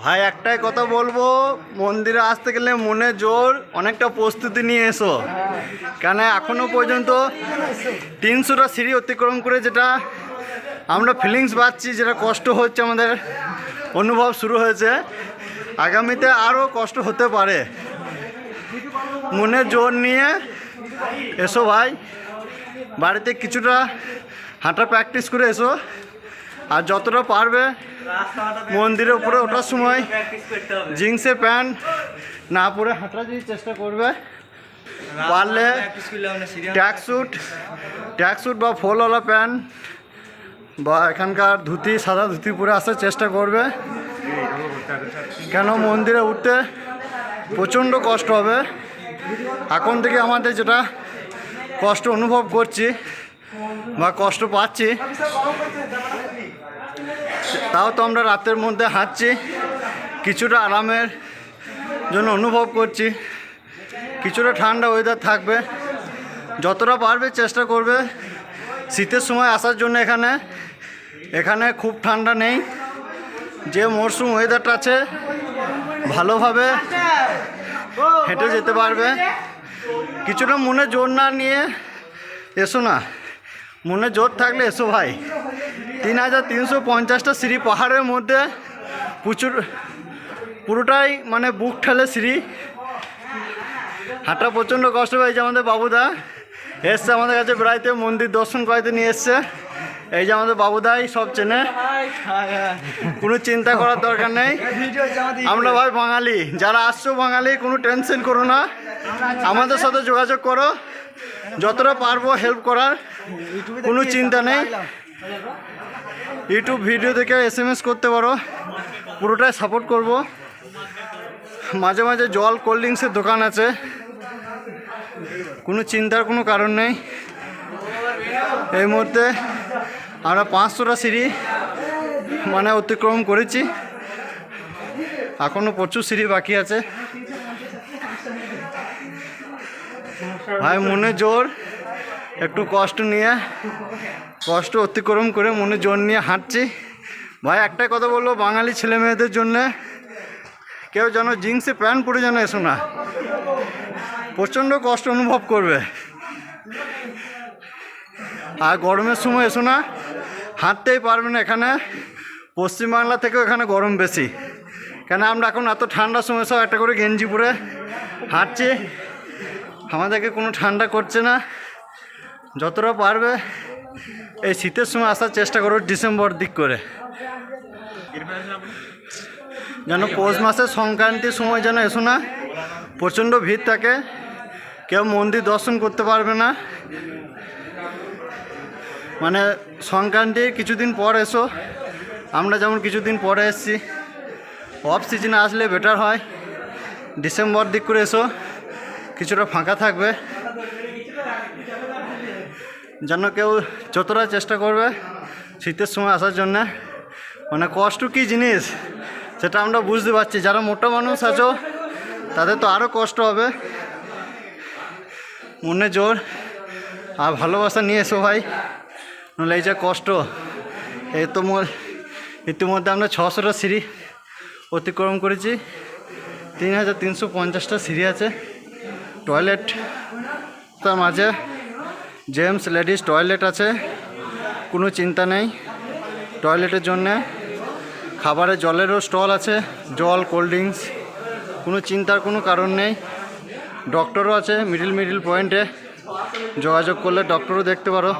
ভাই, একটাই কথা বলব, মন্দিরে আসতে গেলে মনে জোর, অনেকটা প্রস্তুতি নিয়ে এসো। কেন এখনও পর্যন্ত তিনশোটা সিঁড়ি অতিক্রম করে যেটা আমরা ফিলিংস পাচ্ছি, যেটা কষ্ট হচ্ছে, আমাদের অনুভব শুরু হয়েছে। আগামীতে আরও কষ্ট হতে পারে। মনে জোর নিয়ে এসো ভাই। বাড়িতে কিছুটা হাঁটা প্র্যাকটিস করে এসো। আর যতটা পারবে, মন্দিরের উপরে ওঠার সময় জিন্সের প্যান্ট না পরে হাঁটার যদি চেষ্টা করবে। পারলে ট্যাক স্যুট ট্যাক স্যুট বা ফোলওয়ালা প্যান্ট বা এখানকার ধুতি, সাদা ধুতি পরে আসার চেষ্টা করবে। কেন মন্দিরে উঠতে প্রচণ্ড কষ্ট হবে। এখন থেকে আমাদের যেটা কষ্ট অনুভব করছি বা কষ্ট পাচ্ছি তাও তো আমরা রাতের মধ্যে হাঁটছি, কিছুটা আরামের জন্য অনুভব করছি। কিছুটা ঠান্ডা ওয়েদার থাকবে। যতটা পারবে চেষ্টা করবে। শীতের সময় আসার জন্য এখানে। এখানে খুব ঠান্ডা নেই। যে মরশুম ওয়েদারটা আছে, ভালোভাবে হেঁটে যেতে পারবে। কিছুটা মনে জোর না নিয়ে এসো না। মনে জোর থাকলে এসো ভাই। তিন হাজার তিনশো পঞ্চাশটা সিঁড়ি পাহাড়ের মধ্যে প্রচুর পুরোটাই মানে বুক ঠেলে সিঁড়ি। হাঁটা প্রচণ্ড কষ্ট হয়েছে আমাদের বাবুদা। এসছে আমাদের কাছে বেড়াইতে, মন্দির দর্শন করাইতে নিয়ে এসছে। এই যে আমাদের বাবুদাই সব চেনে। কোনো চিন্তা করার দরকার নেই। আমরা ভাই বাঙালি, যারা আসছো বাঙালি, কোনো টেনশন করো না। আমাদের সাথে যোগাযোগ করো। যতটা পারব হেল্প করার। কোনো চিন্তা নেই। ইউটিউব ভিডিও দেখে এস এম এস করতে পারো। পুরোটাই সাপোর্ট করব। মাঝে মাঝে জল কোল্ড ড্রিঙ্কসের দোকান আছে। কোনো চিন্তার কোনো কারণ নেই। এই মুহূর্তে আমরা পাঁচশোটা সিঁড়ি মানে অতিক্রম করেছি। এখনও প্রচুর সিঁড়ি বাকি আছে। ভাই, মনে জোর। একটু কষ্ট নিয়ে, কষ্ট অতিক্রম করে মনে জোর নিয়ে হাঁটছি। ভাই, একটাই কথা বলল বাঙালি ছেলে মেয়েদের জন্যে কেউ যেন জিন্সে প্যান্ট পরে যেন এসো না। প্রচণ্ড কষ্ট অনুভব করবে। আর গরমের সময় এসো না, হাঁটতেই পারবে না এখানে। পশ্চিমবাংলা থেকেও এখানে গরম বেশি। কেন আমরা এখন এত ঠান্ডার সময়, সব একটা করে গেঞ্জি পরে হাঁটছি। আমাদেরকে কোনো ঠান্ডা করছে না। যতটা পারবে, এই শীতের সময় আসার চেষ্টা করো ডিসেম্বর দিক করে। যেন পৌষ মাসের সংক্রান্তির সময় যেন এসো না, প্রচণ্ড ভিড় থাকে, কেউ মন্দির দর্শন করতে পারবে না। মানে সংক্রান্তির কিছুদিন পর এসো, আমরা যেমন কিছুদিন পরে এসছি অফ সিজনে আসলে বেটার হয়। ডিসেম্বর দিক করে এসো, কিছুটা ফাঁকা থাকবে। যেন কেউ যতটা চেষ্টা করবে শীতের সময় আসার জন্য। মানে কষ্ট কী জিনিস? সেটা আমরা বুঝতে পারছি। যারা মোটা মানুষ আছো, তাদের তো আরও কষ্ট হবে। মনে জোর আর ভালোবাসা নিয়ে এসো ভাই। নাহলে এই যে কষ্ট এই তো ইতিমধ্যে আমরা ছশোটা সিঁড়ি অতিক্রম করেছি। তিন হাজার তিনশো পঞ্চাশটা সিঁড়ি আছে। টয়লেট তার মাঝে। জেমস লেডিস টয়লেট আছে, কোনো চিন্তা নেই। টয়লেটের জন্যে খাবারের জলেরও স্টল আছে, জল, কোল্ড ড্রিঙ্কস, কোনো চিন্তার কোনো কারণ নেই। ডক্টরও আছে, মিডিল মিডিল পয়েন্টে। যোগাযোগ করলে ডক্টরও দেখতে পারো।